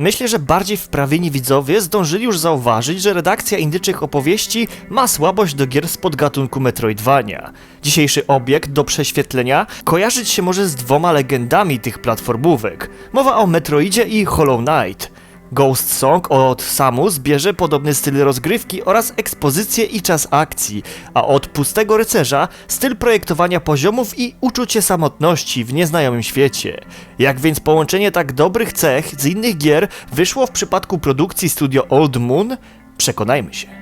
Myślę, że bardziej wprawieni widzowie zdążyli już zauważyć, że redakcja indyczych opowieści ma słabość do gier z podgatunku Metroidvania. Dzisiejszy obiekt do prześwietlenia kojarzyć się może z dwoma legendami tych platformówek. Mowa o Metroidzie i Hollow Knight. Ghost Song od Samus bierze podobny styl rozgrywki oraz ekspozycję i czas akcji, a od Pustego Rycerza styl projektowania poziomów i uczucie samotności w nieznajomym świecie. Jak więc połączenie tak dobrych cech z innych gier wyszło w przypadku produkcji studio Old Moon? Przekonajmy się.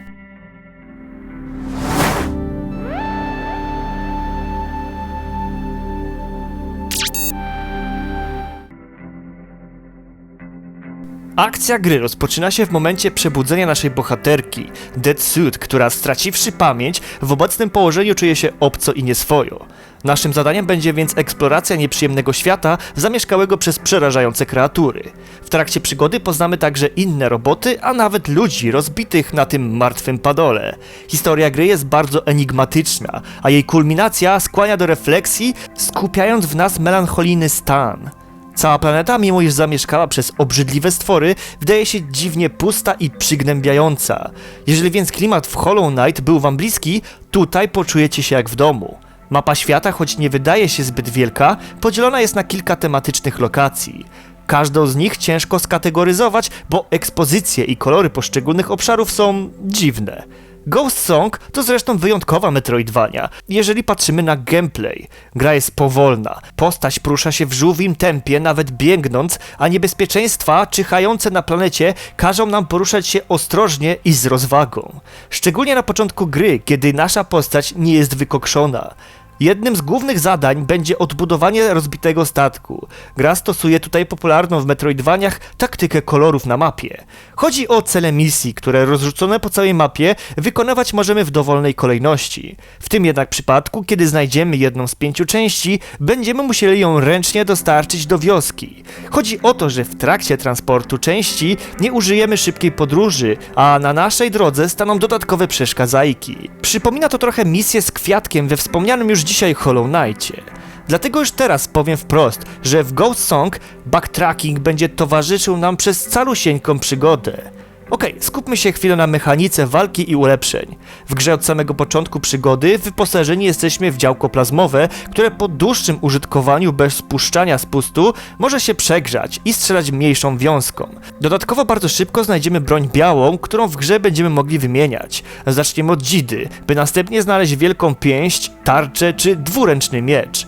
Akcja gry rozpoczyna się w momencie przebudzenia naszej bohaterki, Dead Suit, która straciwszy pamięć, w obecnym położeniu czuje się obco i nieswojo. Naszym zadaniem będzie więc eksploracja nieprzyjemnego świata zamieszkałego przez przerażające kreatury. W trakcie przygody poznamy także inne roboty, a nawet ludzi rozbitych na tym martwym padole. Historia gry jest bardzo enigmatyczna, a jej kulminacja skłania do refleksji, skupiając w nas melancholijny stan. Cała planeta, mimo iż zamieszkała przez obrzydliwe stwory, wydaje się dziwnie pusta i przygnębiająca. Jeżeli więc klimat w Hollow Knight był wam bliski, tutaj poczujecie się jak w domu. Mapa świata, choć nie wydaje się zbyt wielka, podzielona jest na kilka tematycznych lokacji. Każdą z nich ciężko skategoryzować, bo ekspozycje i kolory poszczególnych obszarów są dziwne. Ghost Song to zresztą wyjątkowa Metroidvania, jeżeli patrzymy na gameplay. Gra jest powolna, postać porusza się w żółwim tempie, nawet biegnąc, a niebezpieczeństwa czyhające na planecie każą nam poruszać się ostrożnie i z rozwagą. Szczególnie na początku gry, kiedy nasza postać nie jest wykokszona. Jednym z głównych zadań będzie odbudowanie rozbitego statku. Gra stosuje tutaj popularną w Metroidvaniach taktykę kolorów na mapie. Chodzi o cele misji, które rozrzucone po całej mapie wykonywać możemy w dowolnej kolejności. W tym jednak przypadku, kiedy znajdziemy jedną z pięciu części, będziemy musieli ją ręcznie dostarczyć do wioski. Chodzi o to, że w trakcie transportu części nie użyjemy szybkiej podróży, a na naszej drodze staną dodatkowe przeszkadzajki. Przypomina to trochę misję z kwiatkiem we wspomnianym już dzisiaj Hollow Knightie. Dlatego już teraz powiem wprost, że w Ghost Song backtracking będzie towarzyszył nam przez calusieńką przygodę. Okej, skupmy się chwilę na mechanice walki i ulepszeń. W grze od samego początku przygody wyposażeni jesteśmy w działko plazmowe, które po dłuższym użytkowaniu bez spuszczania spustu może się przegrzać i strzelać mniejszą wiązką. Dodatkowo bardzo szybko znajdziemy broń białą, którą w grze będziemy mogli wymieniać. Zaczniemy od dzidy, by następnie znaleźć wielką pięść, tarczę czy dwuręczny miecz.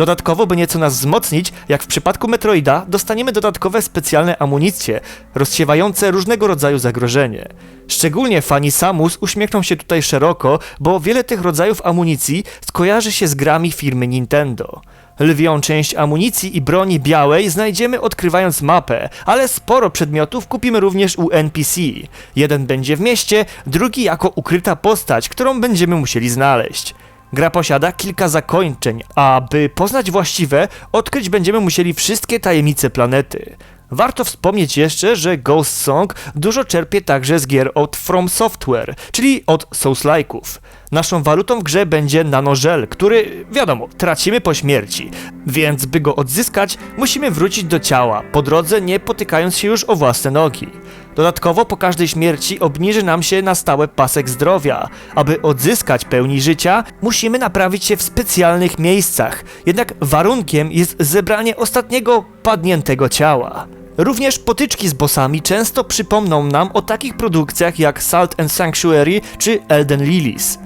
Dodatkowo, by nieco nas wzmocnić, jak w przypadku Metroida, dostaniemy dodatkowe specjalne amunicje, rozsiewające różnego rodzaju zagrożenie. Szczególnie fani Samus uśmiechną się tutaj szeroko, bo wiele tych rodzajów amunicji skojarzy się z grami firmy Nintendo. Lwią część amunicji i broni białej znajdziemy odkrywając mapę, ale sporo przedmiotów kupimy również u NPC. Jeden będzie w mieście, drugi jako ukryta postać, którą będziemy musieli znaleźć. Gra posiada kilka zakończeń, a by poznać właściwe, odkryć będziemy musieli wszystkie tajemnice planety. Warto wspomnieć jeszcze, że Ghost Song dużo czerpie także z gier od From Software, czyli od Souls-like'ów. Naszą walutą w grze będzie nanożel, który, wiadomo, tracimy po śmierci, więc by go odzyskać, musimy wrócić do ciała, po drodze nie potykając się już o własne nogi. Dodatkowo po każdej śmierci obniży nam się na stałe pasek zdrowia. Aby odzyskać pełni życia, musimy naprawić się w specjalnych miejscach, jednak warunkiem jest zebranie ostatniego padniętego ciała. Również potyczki z bossami często przypomną nam o takich produkcjach jak Salt and Sanctuary czy Elden Lilies.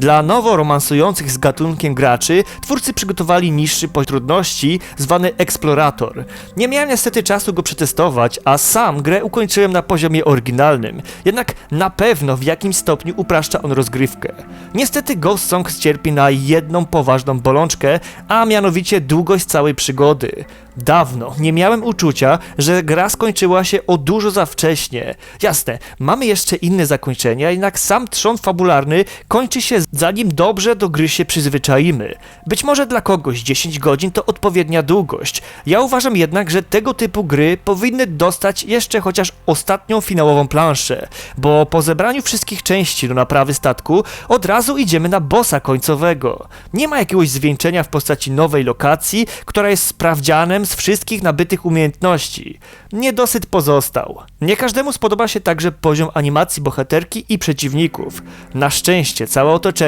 Dla nowo romansujących z gatunkiem graczy twórcy przygotowali niższy poziom trudności zwany Explorator. Nie miałem niestety czasu go przetestować, a sam grę ukończyłem na poziomie oryginalnym, jednak na pewno w jakimś stopniu upraszcza on rozgrywkę. Niestety Ghost Song cierpi na jedną poważną bolączkę, a mianowicie długość całej przygody. Dawno nie miałem uczucia, że gra skończyła się o dużo za wcześnie. Jasne, mamy jeszcze inne zakończenia, jednak sam trzon fabularny kończy się zanim dobrze do gry się przyzwyczaimy. Być może dla kogoś 10 godzin to odpowiednia długość. Ja uważam jednak, że tego typu gry powinny dostać jeszcze chociaż ostatnią finałową planszę, bo po zebraniu wszystkich części do naprawy statku od razu idziemy na bossa końcowego. Nie ma jakiegoś zwieńczenia w postaci nowej lokacji, która jest sprawdzianem z wszystkich nabytych umiejętności. Niedosyt pozostał. Nie każdemu spodoba się także poziom animacji bohaterki i przeciwników. Na szczęście całe otoczenie,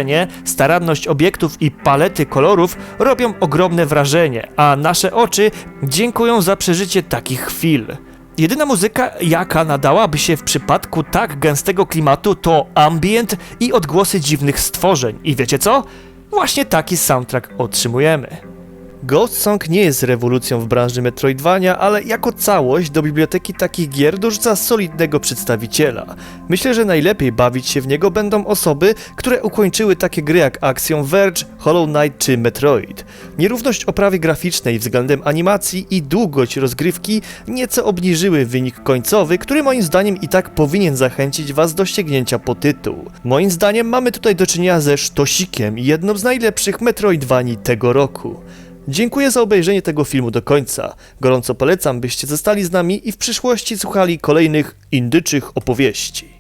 staranność obiektów i palety kolorów robią ogromne wrażenie, a nasze oczy dziękują za przeżycie takich chwil. Jedyna muzyka, jaka nadałaby się w przypadku tak gęstego klimatu, to ambient i odgłosy dziwnych stworzeń. I wiecie co? Właśnie taki soundtrack otrzymujemy. Ghost Song nie jest rewolucją w branży Metroidvania, ale jako całość do biblioteki takich gier dorzuca solidnego przedstawiciela. Myślę, że najlepiej bawić się w niego będą osoby, które ukończyły takie gry jak Axiom Verge, Hollow Knight czy Metroid. Nierówność oprawy graficznej względem animacji i długość rozgrywki nieco obniżyły wynik końcowy, który moim zdaniem i tak powinien zachęcić was do sięgnięcia po tytuł. Moim zdaniem mamy tutaj do czynienia ze sztosikiem jedną z najlepszych Metroidvanii tego roku. Dziękuję za obejrzenie tego filmu do końca. Gorąco polecam, byście zostali z nami i w przyszłości słuchali kolejnych indyczych opowieści.